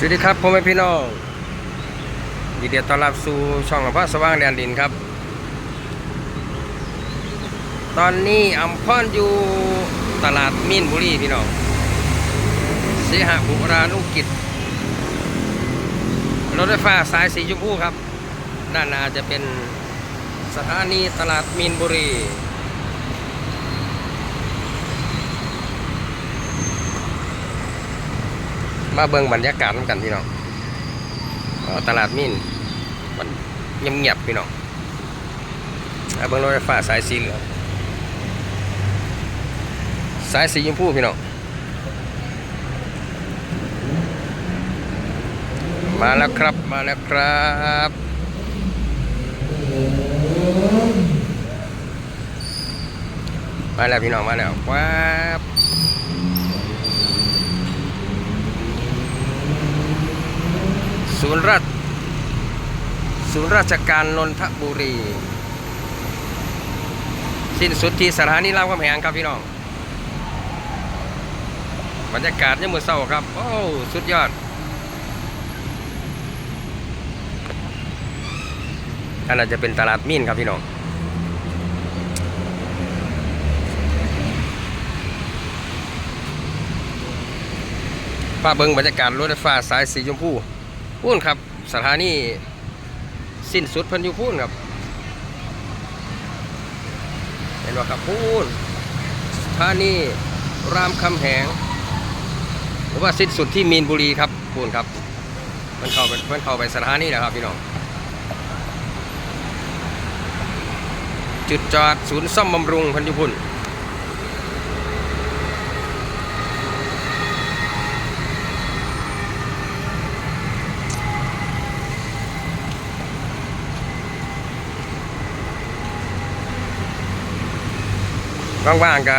สวัสดีครับพ่อแม่พี่น้องยินดีต้อนรับสู่ช่องหลวงพ่อสว่างแดนดินครับ ตอนนี้อัมพรอยู่ตลาดมีนบุรีพี่น้องเสหบุรานุกิจรถไฟฟ้าสายสีชมพูครับ ด้านหน้าจะเป็นสถานีตลาดมีนบุรี มาเบิ่งบรรยากาศนกันพี่น้องตลาดมินมันเงียบๆพี่น้องมาเบิ่งรถไฟฟ้าสายสีเหลืองสายสีชมพูพี่น้องมาแล้วครับมาแล้วครับมาแล้วพี่น้องมาแล้วว้าบ ศูนย์ราชศูนย์ราชการนนทบุรี สิ้นสุดที่สถานีรามคำแหงครับพี่น้องบรรยากาศยามมือเศร้าครับ โอ้ สุดยอดอันนั้นจะเป็นตลาดมีนครับพี่น้องป้าเบิงบรรยากาศรถไฟฟ้าสายสีชมพู พูนครับ สถานีสิ้นสุดพันยูพูนครับ เห็นว่าครับพูนสถานีรามคำแหง หรือว่าสิ้นสุดที่มีนบุรีครับพูนครับ มันเข้าไปมันเข้าไปสถานีแล้วครับพี่น้องจุดจอดศูนย์ซ่อมบำรุงพันยุพุน ว่างๆก็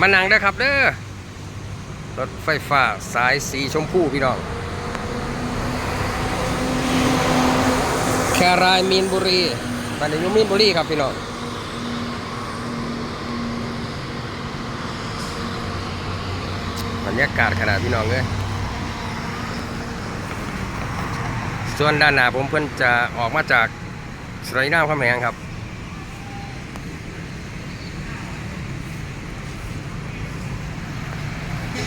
มานั่งได้ครับเด้อรถไฟฟ้าสายสีชมพูพี่น้องแครายมีนบุรีบ้านในยุมีนบุรีครับพี่น้องบรรยากาศขนาดพี่น้องเลยส่วนด้านหน้าผมเพิ่อนจะออกมาจากสระน้ำคำแหงครับ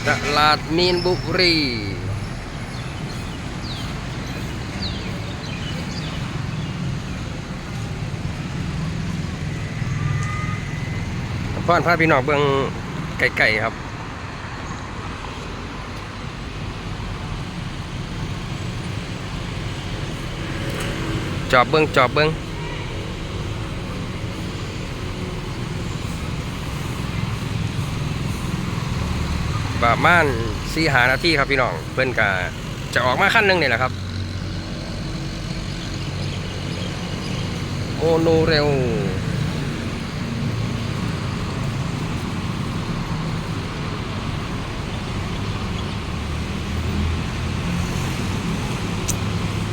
ตลาดมีนบุรีพ่อนพาพี่น้องเบิ่งไก่ๆครับจอบเบิ่งจอบเบิ่ง ประมาณสี่หานาทีครับพี่น้องเพิ่อนกะจะออกมาขั้นหนึ่งนี่แหละครับโอโนเร็ว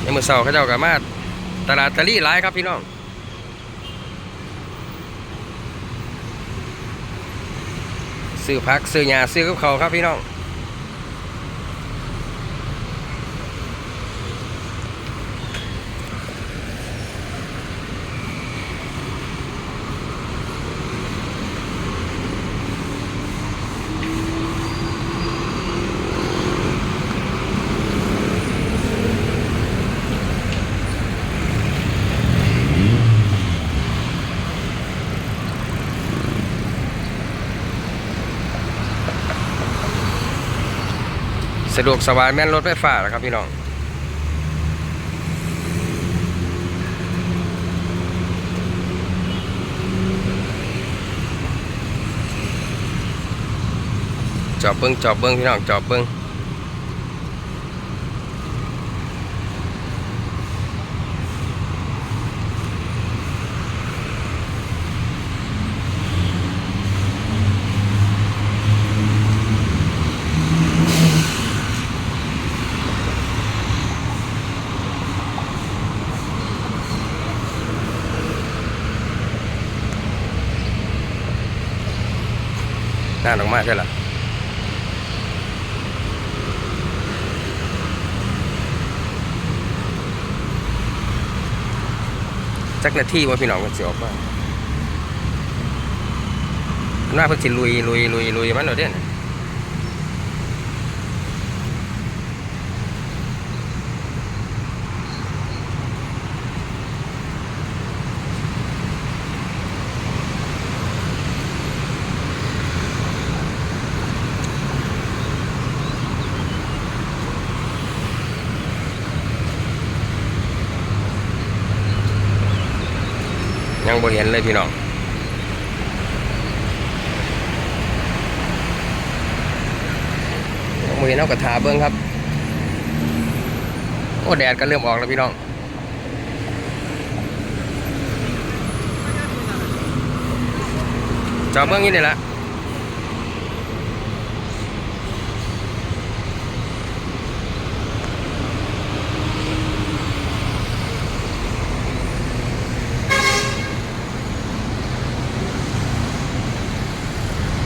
ในมือเสาร์เขาเจ้ากับมาตลาดตะลี่หลายครับพี่น้อง ซื้อพักซื้อยาซื้อกับเขาครับพี่น้องะดวกสบายแม่นรถไฟฟ้าแหละครับพี่น้องจอบเบิ้งจอบเบิ้งพี่น้องจอบเบิ้ง น่าลงมากใช่หรอจักหน้าที่ว่าพี่หน้องมันเสียออกมาหน้าเพิ่งสิลุยลุยลุยลุยมันหน่อยเด่น บ่เห็นเลยพี่น้องยังบ่เห็นเอากระถาเบิ้งครับ โอ้แดดก็เริ่มออกแล้วพี่น้องจอเมืองนี้นี่แหละ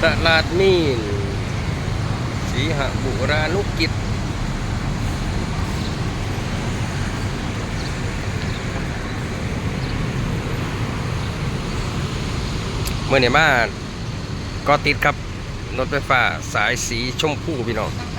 ตลาดมีนสีหบุรานุกิจเมื่อเนี่ยมาก็ติดครับรถไฟฟ้าสายสีชมพูพี่น้อง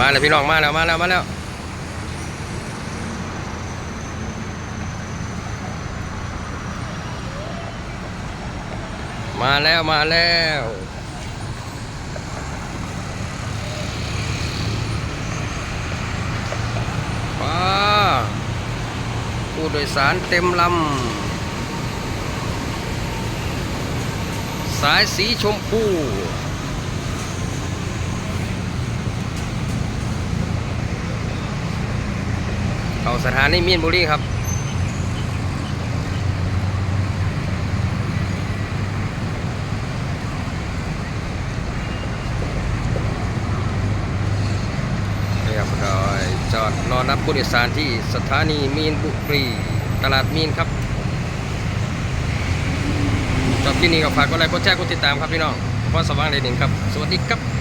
มาแล้วพี่น้องมาแล้วมาแล้วมาแล้วมาแล้วมาแล้วป้าผู้โดยสารเต็มลำ สายสีชมพู เข้า สถานีมีนบุรีครับ เรียบร้อยจอดรอรับผู้โดยสารที่สถานีมีนบุรี ตลาดมีนครับจบที่นี่ก็ฝากกดไลค์กดแชร์กดติดตามครับพี่น้องพ่อสว่างเดชหนึ่งครับ สวัสดีครับ